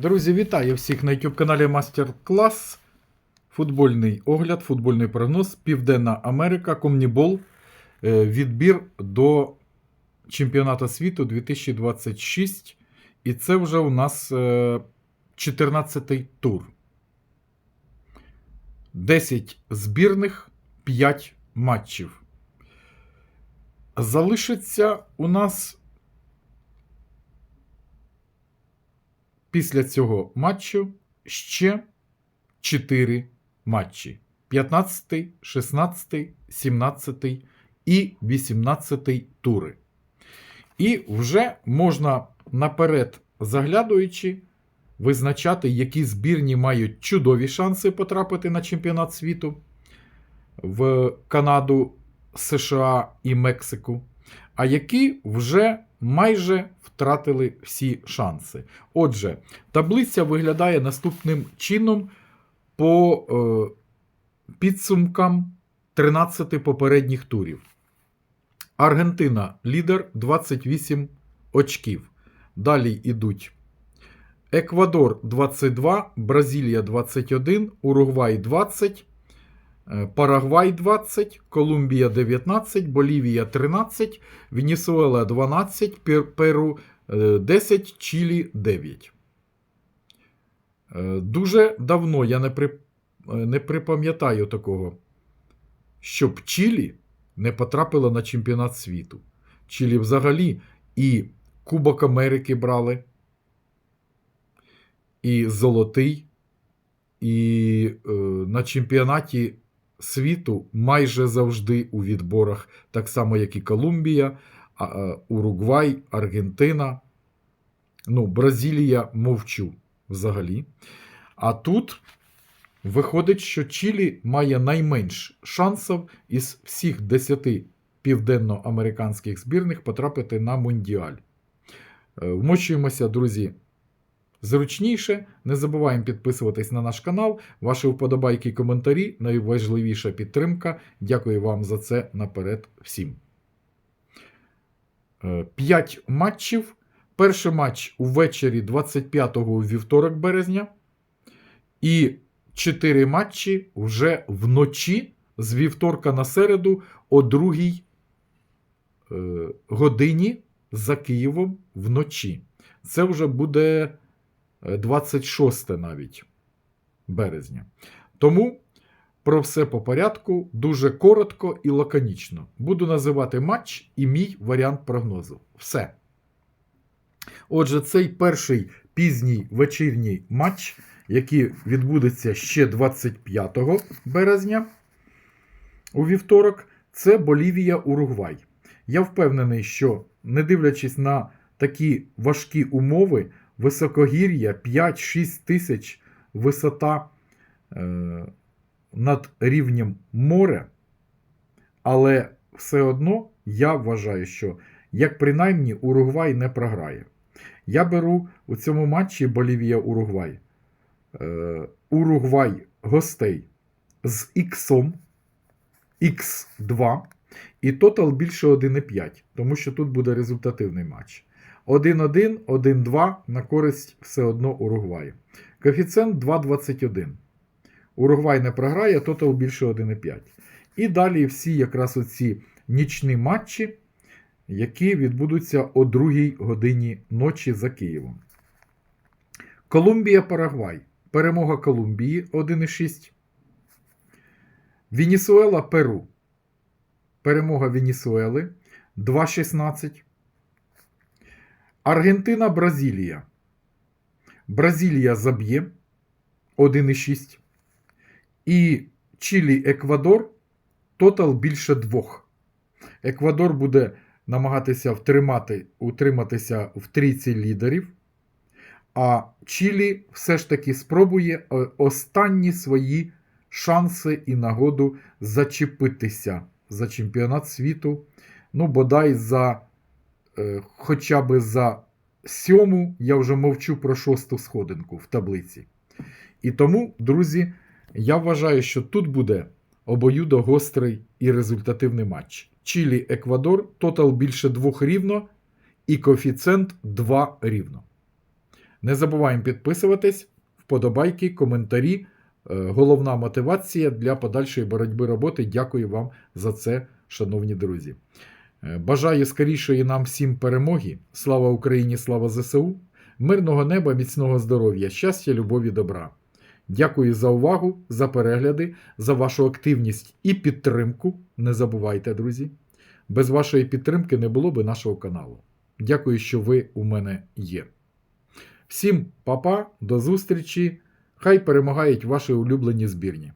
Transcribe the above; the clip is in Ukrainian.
Друзі, вітаю всіх на YouTube каналі Мастер Клас. Футбольний огляд, футбольний прогноз. Південна Америка, Комнібол. Е, Відбір до чемпіонату світу 2026. І це вже у нас 14-й тур. 10 збірних, 5 матчів. Залишиться у нас після цього матчу ще 4 матчі: 15, 16, 17 і 18 тури. І вже можна наперед заглядуючи, визначати, які збірні мають чудові шанси потрапити на чемпіонат світу в Канаду, США і Мексику, а які вже майже втратили всі шанси. Отже, таблиця виглядає наступним чином по е, підсумкам 13 попередніх турів. Аргентина лідер 28 очків. Далі йдуть Еквадор 22, Бразилія 21, Уругвай 20, е, Парагвай 20, Колумбія 19, Болівія 13, Венесуела 12, Перу е, 10, Чилі 9. Е, Дуже давно я не, при... е, не припам'ятаю такого, щоб Чилі не потрапила на чемпіонат світу. Чилі взагалі і Кубок Америки брали, і Золотий, і е, на чемпіонаті світу майже завжди у відборах, так само, як і Колумбія, е, Уругвай, Аргентина. Ну, Бразилія мовчу взагалі. А тут виходить, що Чилі має найменш шансів із всіх 10 південноамериканських збірних потрапити на Мундіаль. Е, Вмочуємося, друзі, зручніше. Не забуваємо підписуватись на наш канал. Ваші вподобайки і коментарі найважливіша підтримка. Дякую вам за це наперед всім. Е, П'ять матчів. Перший матч увечері 25-го вівторок березня. І 4 матчі вже вночі з вівторка на середу о 2 е, годині за Києвом вночі. Це вже буде 26 навіть березня. Тому про все по порядку, дуже коротко і лаконічно. Буду називати матч і мій варіант прогнозу. Все. Отже, цей перший пізній вечірній матч, який відбудеться ще 25 березня у вівторок, це Болівія-Уругвай. Я впевнений, що не дивлячись на такі важкі умови, високогір'я 5-6 тисяч висота е, над рівнем моря, але все одно я вважаю, що як принаймні Уругвай не програє. Я беру у цьому матчі Болівія-Уругвай. Е, Уругвай гостей з Іксом Х2 і тотал більше 1,5, тому що тут буде результативний матч. 1-1, 1-2 на користь все одно Уругваю. Коефіцієнт 2,21. Уругвай не програє, тотал більше 1,5. І далі всі якраз оці нічні матчі, які відбудуться о 2 годині ночі за Києвом. Колумбія Парагвай. Перемога Колумбії 1,6. Венесуела Перу. Перемога Венесуели 2,16. Аргентина Бразилія. Бразилія заб'є 1,6. І Чилі Еквадор. Тотал більше двох. Еквадор буде намагатися втримати, утриматися в трійці лідерів. А Чилі все ж таки спробує е, останні свої шанси і нагоду зачепитися за чемпіонат світу. Ну, бодай за е, хоча б за сьому, я вже мовчу про шосту сходинку в таблиці. І тому, друзі, я вважаю, що тут буде обоюдогострий і результативний матч. Чилі Еквадор, тотал більше двох рівно і коефіцієнт 2 рівно. Не забуваємо підписуватись, вподобайки, коментарі. Е, Головна мотивація для подальшої боротьби роботи. Дякую вам за це, шановні друзі. Е, Бажаю скорішої нам всім перемоги. Слава Україні, слава ЗСУ, мирного неба, міцного здоров'я, щастя, любові, добра. Дякую за увагу, за перегляди, за вашу активність і підтримку. Не забувайте, друзі. Без вашої підтримки не було би нашого каналу. Дякую, що ви у мене є. Всім па-па, до зустрічі! Хай перемагають ваші улюблені збірні.